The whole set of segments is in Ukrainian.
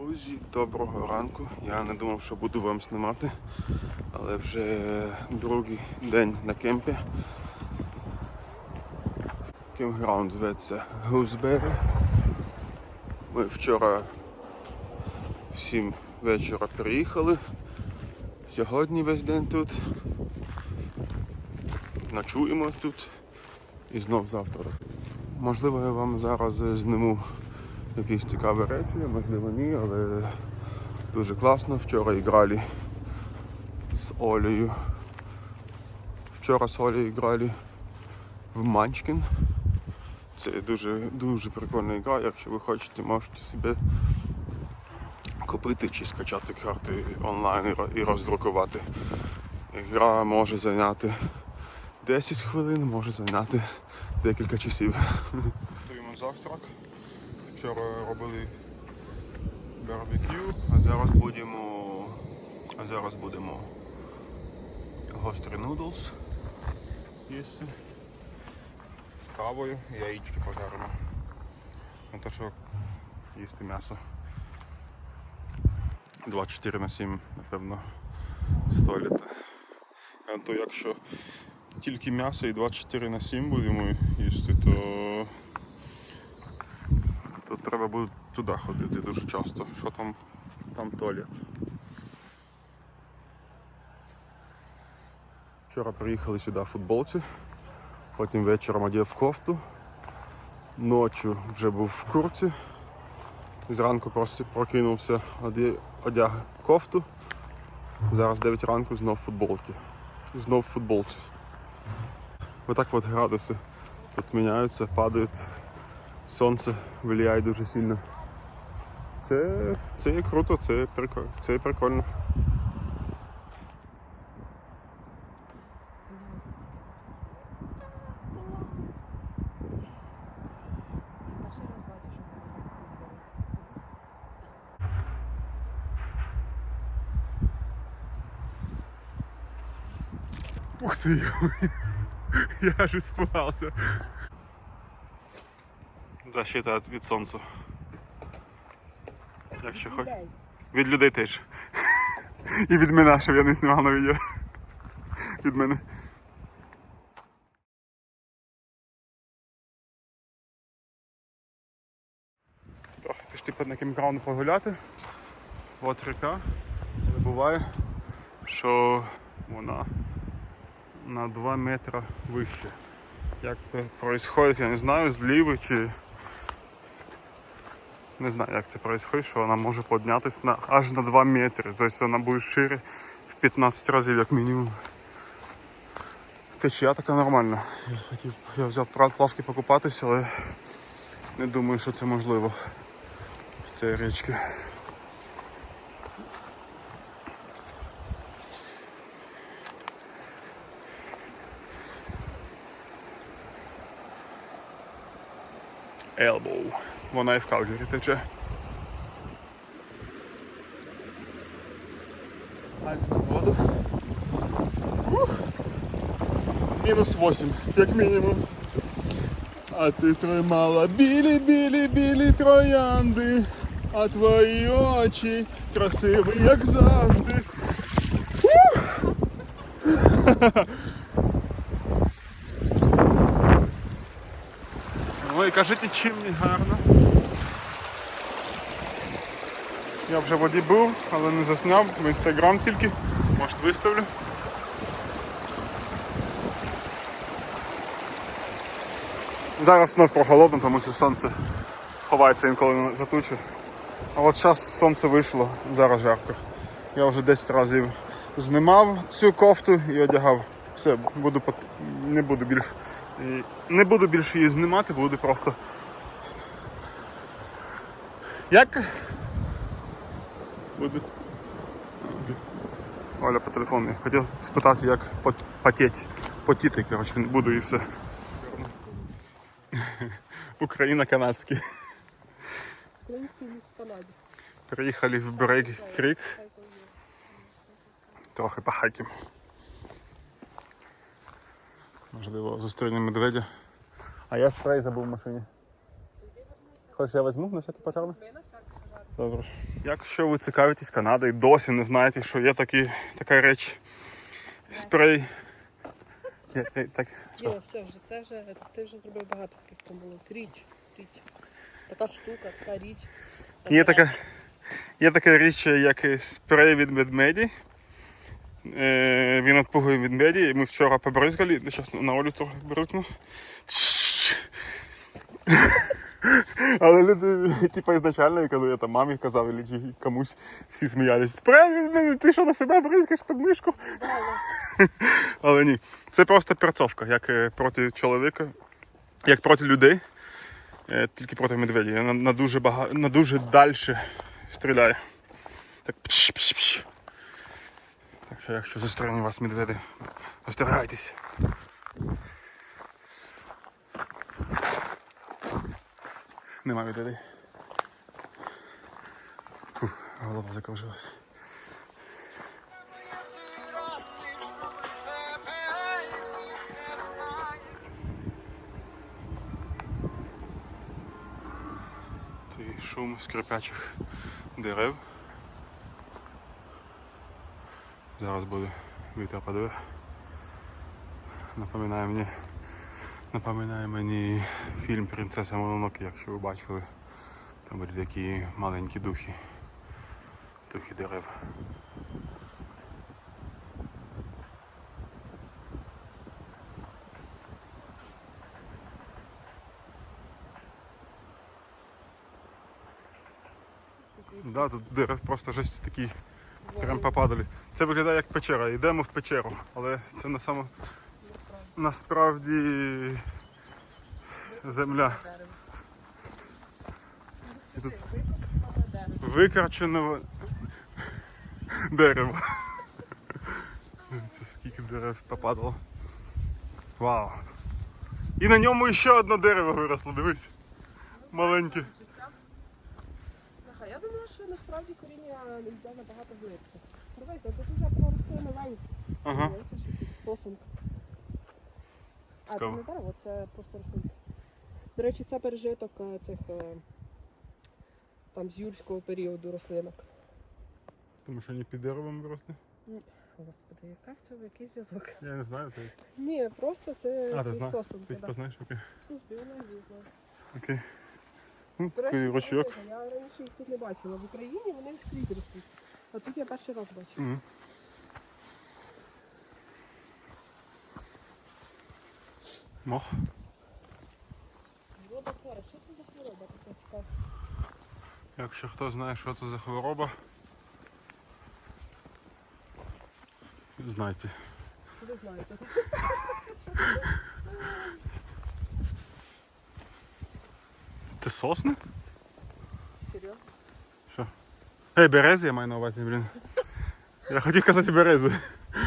Друзі, доброго ранку. Я не думав, що буду вам знімати, але вже другий день на кемпі. Кемпграунд зветься Гузбері. Ми вчора в 7 вечора приїхали. Сьогодні весь день тут. Ночуємо тут і знов завтра. Можливо, я вам зараз зніму якісь цікаві речі, можливо ні, але дуже класно. Вчора грали з Олею. Вчора з Олею грали в Манчкін. Це дуже дуже прикольна гра. Якщо ви хочете, можете собі купити чи скачати карти онлайн і роздрукувати. Гра може зайняти 10 хвилин, може зайняти декілька часів. Стоїмо завтрак. Вчора робили барбекю, а зараз будемо. А зараз будемо гострі нудлс їсти з кавою і яєчки пожаримо. На те, що їсти м'ясо. 24 на 7, напевно, стоїть. А то якщо тільки м'ясо і 24 на 7 будемо їсти, то то треба буде туди ходити дуже часто. Що там? Там туалет. Вчора приїхали сюди в футболці, потім вечором одів кофту, ночі вже був в курці. Зранку просто прокинувся, одяг кофту. Зараз 9 ранку знов в футболці. Знов футболці. Вот так от градуси тут міняються, падають. Сонце влияє дуже сильно. Це, це є круто, це прикольно. Це прикольно. Ух ти! Я ж испугався. Защита від- від сонця. Якщо хоч. Від людей теж. І від мене, щоб я не знімав на відео. Від мене. Трохи пішли під таким крауну погуляти. От ріка. Але буває, що вона на 2 метри вище. Як це відбувається, я не знаю, зліви чи. Не знаю, як це відбувається, що вона може піднятися на, аж на 2 метри. Тобто вона буде шире в 15 разів як мінімум. Течія така нормальна. Я хотів, я взяв плавки покупатися, але не думаю, що це можливо в цій річці. Elbow. Вона і в Калгарі тече. Лазить в воду. Ух. Мінус 8, як мінімум. А ти тримала білі, білі, білі троянди, а твої очі красиві, як завжди. Ух. Ой, кажіть, чим не гарно. Я вже в воді був, але не засняв, в інстаграм тільки, може виставлю. Зараз знов прохолодно, тому що сонце ховається інколи за тучу. А от зараз сонце вийшло, зараз жарко. Я вже 10 разів знімав цю кофту і одягав. Все, буду не буду більш не буду більше її знімати, буду просто. Як? Буду. Оля по телефону. Хотів спитати, як пот- потеть. Потіти, коротше, не буду і все. Україна канадський. Український ліс в Канаді. Приїхали в Брейк Крік. Трохи похакім. Можливо, зустрінемо медведя. А я спрей забув в машині. Хочеш я візьму на всякий пожарний? Добре. Якщо ви цікавитесь Канадою, досі не знаєте, що є такі, така реч спрей. Я, я, так? Ні, все вже, це вже, ти вже зробив багато таких помилок. Річ, річ. Така штука, така річ. Є така, є така річ, як спрей від медмеді. Е, він відпугує ведмеді, і ми вчора побризгали, зараз на Олю трохи бризну. Але люди, типу, ізначально, коли я там мамі казав, або комусь всі сміялись. Ти що на себе бризгаєш під мишку? Але ні. Це просто перцовка, як е, проти чоловіка, як проти людей. Е, Тільки проти медведів. Я на, дуже бага... на дуже дальше стріляю. Так пш, пш, пш. Так що якщо зустріне вас медведи, остерігайтесь. Нема медведей. Фух, голова закружилась. Цей шум скрипячих дерев. Зараз буде вітер подує. Напоминає мені, напоминає мені фільм Принцеса Мононоке, якщо ви бачили. Там були такі маленькі духи. Духи дерев. Да, тут дерев просто жесть такі прям попадали. Це виглядає як печера. Йдемо в печеру, але це на само, Насправді. земля І тут- викорченого дерева. Це скільки дерев попадало. Вау. І на ньому ще одне дерево виросло, дивись. Маленьке. Я думала, що насправді коріння йде набагато глибше. Дивися, тут вже проросли новенькі. Ага. Це сосунка. А, це не дерево, це просто рослинка. До речі, це пережиток е, цих е, там з юрського періоду рослинок. Тому що вони під деревом виросли. Господи, яка в цьому який зв'язок? Я не знаю, ти, Ні, просто це А, ти Да. познаєш, окей. Ну, з біології знаю. Окей. Ну, До такий речі, я раніше їх тут не бачила. В Україні вони вскрізь ростуть. А тут я перший раз бачу. Мгм. Мох. Хвороба хвора. Що це за хвороба така? Якщо хто знає, що це за хвороба, знайте. Ви знаєте. Це сосни? Серйозно? Що? Ей, берези я маю на увазі, блін. Я хотів казати берези.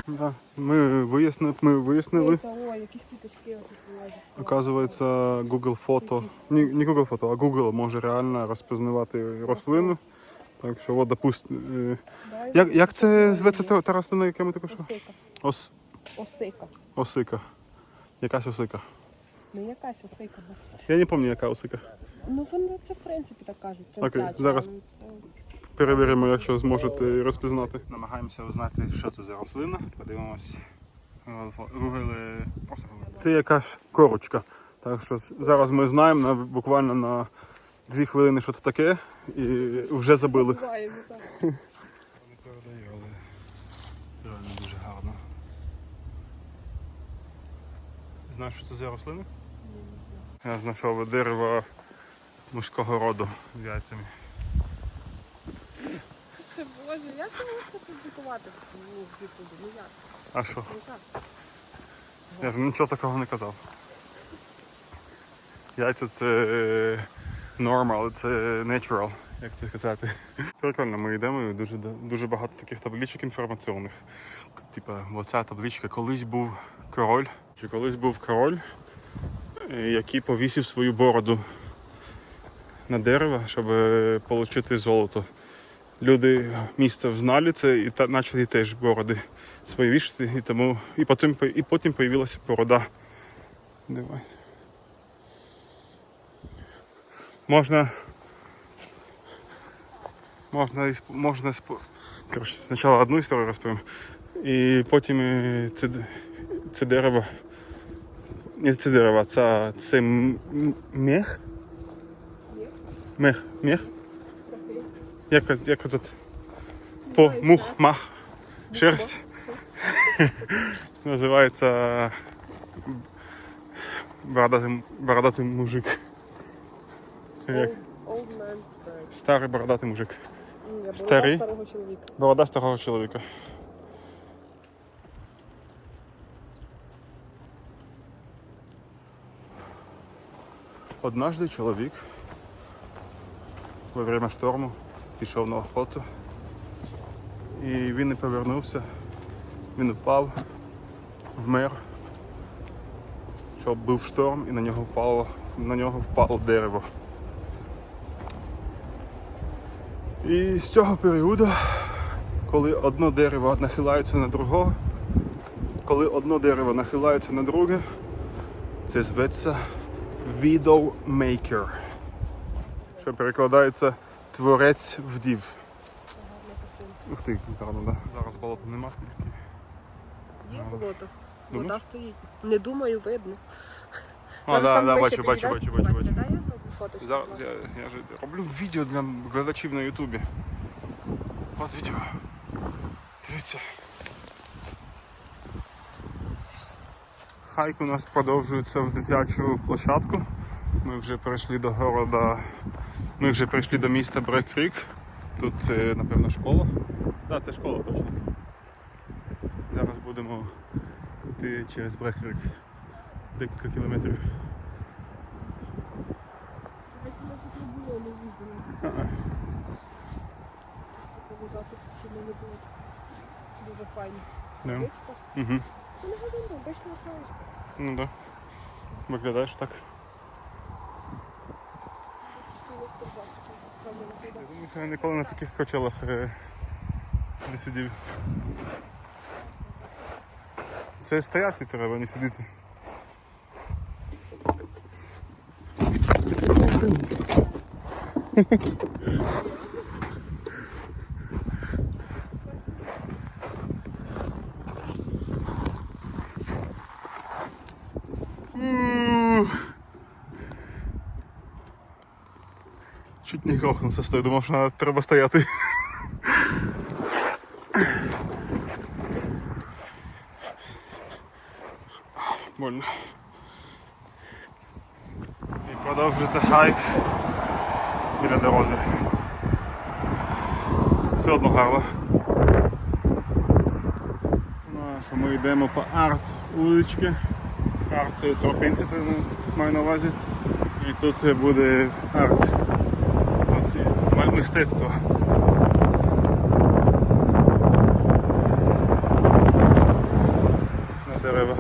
Да. Ми вияснили, ми вияснили. Дивіться, О, якісь квіточки отут вилазять. Оказується, Google фото, не, не Google фото, а Google може реально розпізнавати рослину. Так що, от, допустим, як, як це зветься та, рослина, яка ми також? Осика. Ос, Осика. осика. Якась осика. Не якась осика, господи. Я не пам'ятаю, яка осика. Ну вони це в принципі так кажуть. Це Окей, зараз. це- Перевіримо, якщо зможете розпізнати. Намагаємося узнати, що це за рослина. Подивимось. Google, просто Google. Це якась корочка. Так що зараз ми знаємо на, буквально на дві хвилини, що це таке, і вже забили. Не передаю, але реально дуже гарно. Знаєш, що це за рослина? Я знайшов дерево мужського роду з яйцями. Боже, як це публікувати в Ютубі? Ну як? А що? Я ж нічого такого не казав. Яйця це е, норма, це natural, як це казати. Прикольно, ми йдемо і дуже, дуже багато таких табличок інформаційних. Типа, оця табличка колись був король. Чи колись був король, е, який повісив свою бороду на дерево, щоб е, отримати золото. Люди місця взнали це і та, почали теж бороди свої вішати, і тому і потім, і потім появилася борода. Давай. Можна Можна, можна Коротше, спочатку одну історію розповім. І потім е, це, це дерево. Не це дерево, це, це мех. Мех. Мех. Як, як казати? По знаю, мух, так. мах. Шерсть. Називається бородатий, бородатий мужик. Як? Old, old man's bird. Старий бородатий мужик. Ні, Старий? старого чоловіка. Борода старого чоловіка. Однажды чоловік во время шторму пішов на охоту. І він не повернувся. Він впав, вмер. Що був шторм і на нього впало, на нього впало дерево. І з цього періоду коли одне дерево нахиляється на другого, коли одне дерево нахиляється на друге, це зветься Widowmaker, що перекладається творець вдів. Ух ти, гарно, да? Зараз болота нема. Є болото. Думаєш? Вода стоїть. Не думаю, видно. А, да, да, бачу, бачу, бачу, бачу, бачу. Зараз я, я ж роблю відео для глядачів на Ютубі. От відео. Дивіться. Хайк у нас продовжується в дитячу площадку. Ми вже прийшли до города. Ми вже прийшли до міста Брек-Крік. Тут е, напевно школа. Так, це школа точно. Зараз будемо йти через Брек-Крік. Декілька кілометрів. Дуже файно. Да. Річка. Це магазин обична флешка. Ну да. Виглядаєш так. Постійно стержаться. Правда, не Ніколи на таких качелах е, не сидів. Це стояти треба, не сидіти. Чуть не грохнувся, стой, думав, що треба стояти. Больно. І продовжується хайк біля дороги. Все одно гарно. Ну, що ми йдемо по арт вулички. Арт тропинці маю на увазі. І тут буде арт. Мистецтво. На деревах.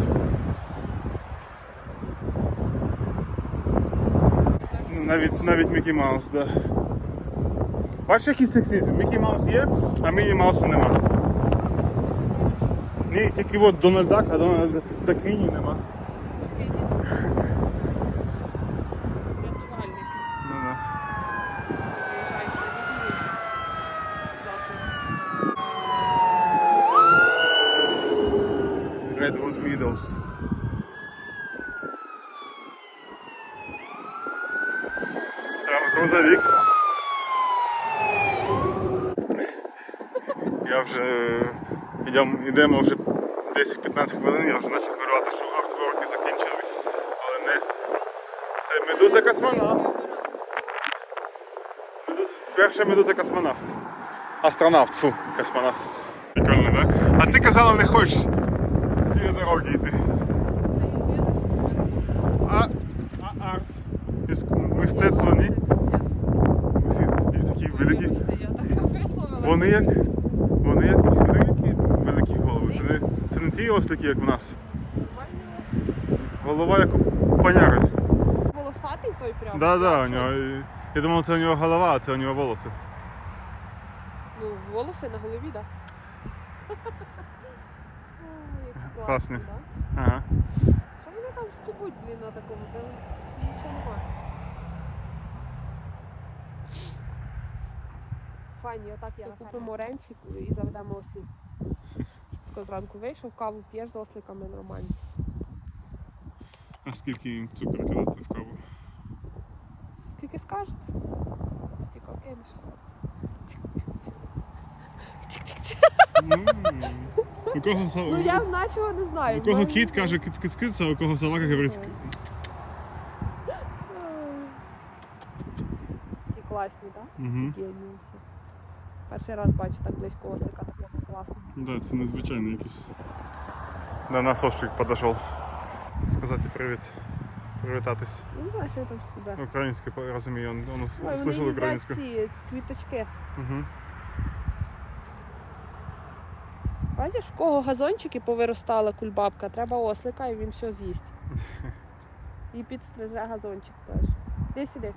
Ну, Навіть, навіть Мікі Маус, да. Бачиш, який сексизм? Мікі Маус є, а Міні Мауса нема. Ні, тільки от Дональд Дак, а Дональд Дакині нема. Рятувальник. Ну, да. Приїжджають на різні заходи. Redwood Meadows. Там грузовик. Я вже йдемо, вже 10-15 хвилин, я вже почав хвилюватися, що артворки закінчились. Але не. Це медуза космонавт. Медуза- Перша медуза космонавт. Астронавт, фу, космонавт. Прикольно, да? А ти казала, не хочеш біля дороги йти. А, а арт? Мистецтво ні? Всі такі, великі. Вони як. Вони як великі, великі голови. Це не, ті ослики, як в нас. Голова як у паняри. Волосатий той прям? Да, да, у нього. Я думав, це у нього голова, а це у нього волоси. Ну, волоси на голові, так. Да. Класний. Да? Ага. Що вони там скубуть, блін, на такому? Там нічого немає. файні, отак я купимо ренчик і заведемо ослів. Тако зранку вийшов, каву п'єш з осликами нормально. А скільки їм цукру кидати в каву? Скільки скажете? Стільки кинеш. У кого, са- Ну я начого не знаю. у кого кіт каже киц-киц-киц, а у кого собака говорить. Такі класні, так? Угу. Всі. Перший раз бачу так близько ослика, класного. Да, це незвичайно якийсь. До нас ослик підійшов. Сказати привіт. Привітатись. Ну, Не знаю, що я там скидаю. Українською розумію, він, він Ой, вони слышав українську. ці квіточки. Угу. Бачиш, в кого газончики повиростала кульбабка, треба ослика і він все з'їсть. І підстриже газончик теж. Іди сюди.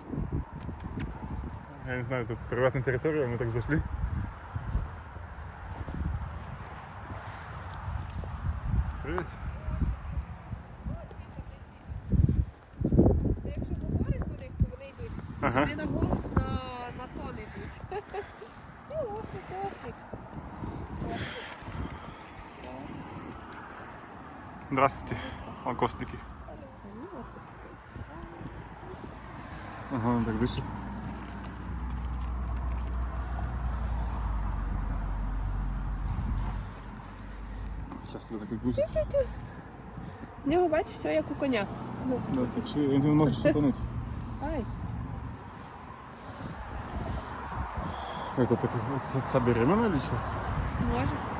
Я не знаю, тут приватна територія, ми так зайшли. Здравствуйте, лакосники. Ага, так дышит. Сейчас тебе так гусить. В нього бачиш, все як у коня. Ну, Да, так что ты можешь шипануть. ай. Это так, це, це беременна или что? Може.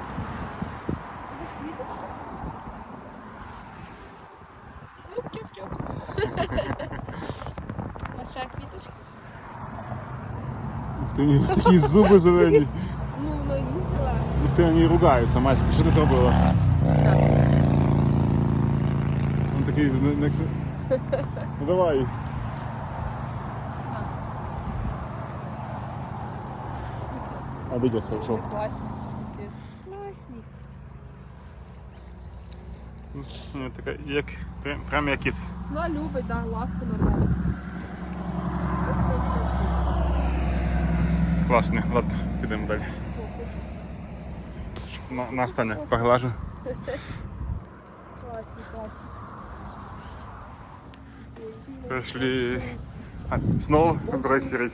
У них такі зуби зелені. Ну, воно їздила. Ти, вони ругаються, Маська, що ти зробила? Він такий не. Ну давай. Обидеться, ушел. Класні. Класні. Ну, така, як, прям, прям як кіт. Ну, любить, так, ласку нормально. Класний, ладно, підемо далі. На, на стане, поглажу. Класні, класні. Прийшли. А, знову брейкерик.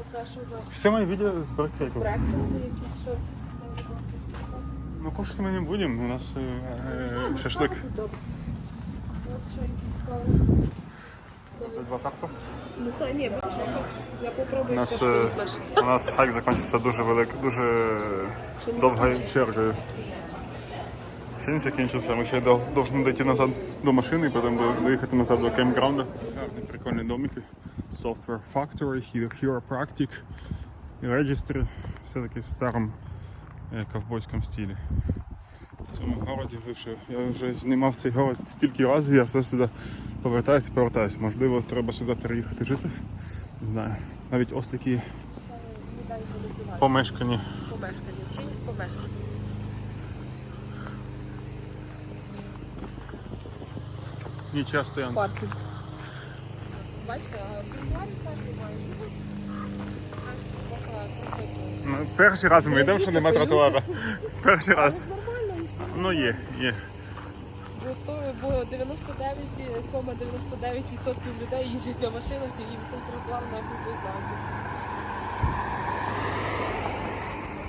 Оце що за Все мої відео з брейкериком. брекфасти якісь, що? Ну кушати ми не будемо, у нас е, е, шашлик. От що якісь. За два тарта. Не знаю, ні, я попробую нас, що ти е, візьмеш. у нас хайк закінчився дуже велик, дуже довгою чергою. Ще не закінчився, ми ще повинні дійти назад до машини і потім доїхати назад до кемпграунду. Гарні прикольні домики. Software Factory, Chiropractic і Registry. Все таки в старому е, ковбойському стилі. В цьому городі вивши. Я вже знімав цей город стільки разів, я все сюди повертаюся і повертаюся. Можливо, треба сюди переїхати жити. Не знаю. Навіть дай його називати. помешкані. Помешкання. Чиїсь помешкання. Нічого стоянки. Паркінг. Бачите, а тротуарі теж немає. Ну, перший раз ми йдемо, що нема тротуара. Перший раз. Нормально, і все. Ну є, є. Бо сто- Бо 99,99% людей їздять на машинах і їм цей тротуар навіть не знався.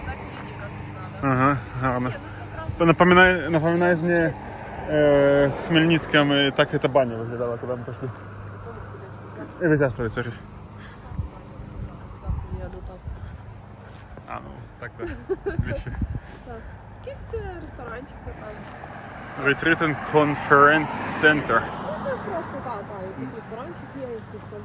Це клініка тут надо. Ага, гарно. Ні, ну це правда. Напоминає, напоминає мені е, в Хмельницькому, так эта баня виглядала, коли ми пішли. Нікому кудись взяти. І визястові, сорі. Засобі, я ну так. А, ну, так, так. Якийсь е, ресторанчик, напевно. Retreat and Conference Center. Ну, це просто так, так, якийсь ресторанчик є, якийсь там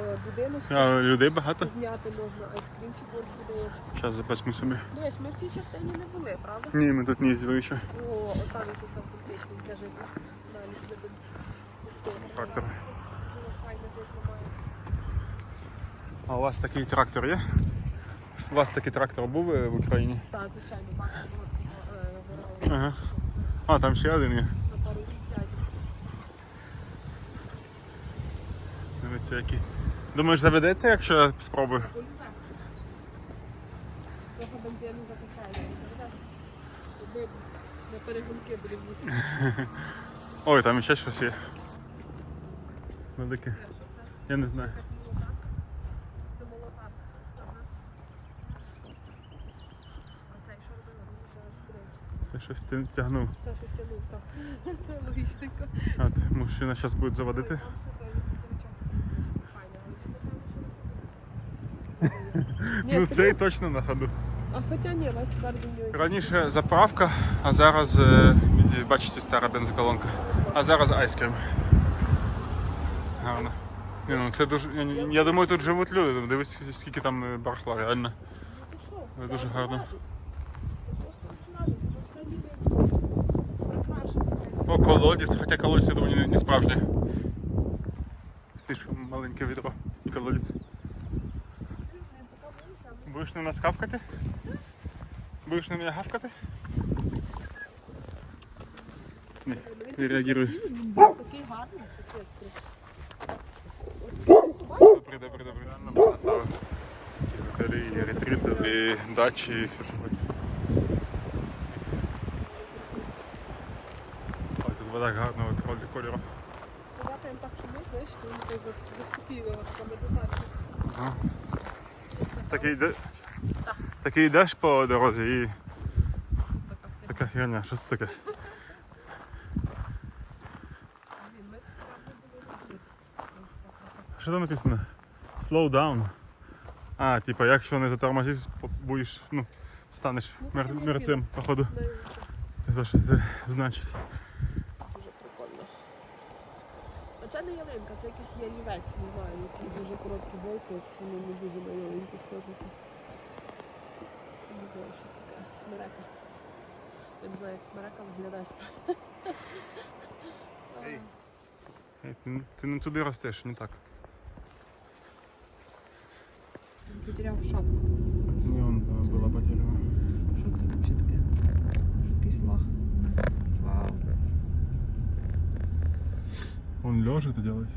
е, будиночок. А, людей багато. Зняти можна, айскрімчик от подається. Зараз запасмо собі. Дивись, ми в цій частині не були, правда? Ні, ми тут не їздили ще. О, отам якийсь автентичний, кажи. Далі ти. Трактор. Має. А у вас такий трактор є? У вас такий трактор був е, в Україні? Так, звичайно, е, Ага. А, там ще один є. Дивіться, який. Думаєш, заведеться, якщо спробую? Трохи бензину закачаємо. Аби на перегонки будемо. Ой, там ще щось є. Велике. Я не знаю. Це молока. Ага. А цей що робили? Він вже розкрився. Це щось ти тягнув. Це щось тягнув, так. Це логістика. От, мужчина зараз буде заводити. Ну цей точно на ходу. А хоча ні, тепер до. Раніше заправка, а зараз, е, бачите, стара бензоколонка. А зараз айскрім. Гарно. Ні, ну це дуже. Я, я думаю, тут живуть люди. Дивись, скільки там е, барахла, реально. Ну Це дуже гарно. прикрашено. Це О, колодець, хоча колодець, я думаю, не, не справжнє. Слишком маленьке відро і колодець. Будеш на нас хавкати? Будеш на мене гавкати? Ні, не реагіруй. такий гарний, капець просто. Добре, добре, добре. Нам поставили. Готелі, ретріти, і дачі, вода гарного кольору. Вода прям так шумить, знаєш, що зас- заспокійливо, така медитація. Ага. Такий, йде... Такий йдеш по дорозі і Така херня, що це таке? Що там написано? Slow down. А, типа, якщо не затормозиш, будеш, ну, станеш Ну, мерцем, походу. Це що це значить. Дуже прикольно. А це якийсь ялівець, не знаю, який дуже короткий болт, якийсь воно не дуже на ялинку схоже якийсь. Не знаю, що таке. Смерека. Я не знаю, як смерека виглядає справді. Ей. Ей, Ти, ти не туди ростеш, не так. Потеряв шапку. Не он була потеряна. Що це взагалі таке? Якийсь лах. Вау. Он лежа це робить.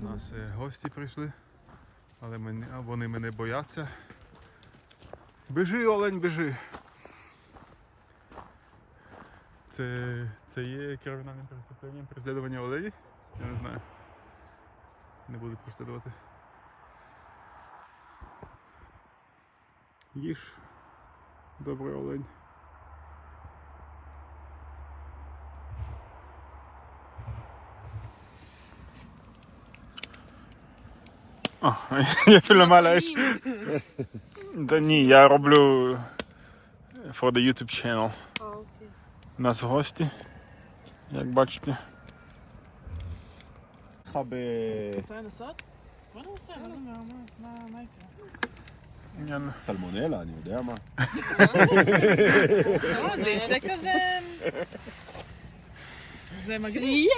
У нас е, гості прийшли, але мене, а вони мене бояться. Біжи, олень, біжи. Це, це є кримінальним преступленням переслідування оленів? Я не знаю. Не буду переслідувати. Їж. Добрий олень. О, я фільмаляюсь. Та ні, я роблю for the YouTube channel. А, окей. У нас гості, як бачите. ב- רוצה לנסות? בוא ננסה, מה זה מה- מה- מה- מה יקרה? עניין. סלמונלה, אני יודע מה. לא, זה יצא כזה... זה מגניב.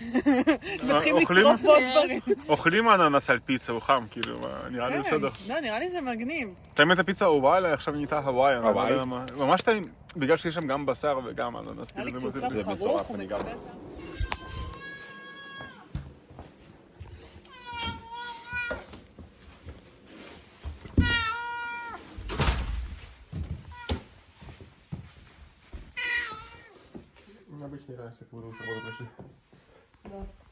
מתחילים אוכלים? לשרוף עוד דברים. אוכלים אננס על פיצה, הוא חם, כאילו, מה, נראה לי כן. בסדר. לא, נראה לי זה מגניב. האמת הפיצה אהובה עליי, עכשיו נהייתה הוואי, אני לא הוואי? יודע מה. ממש טעים, בגלל שיש שם גם בשר וגם אננס. נראה כאילו, לי זה כשהוא מוציא- קצת זה חרוך, מטורף, הוא אני גם- מקבל... Обычный райс, как вы с работы Да.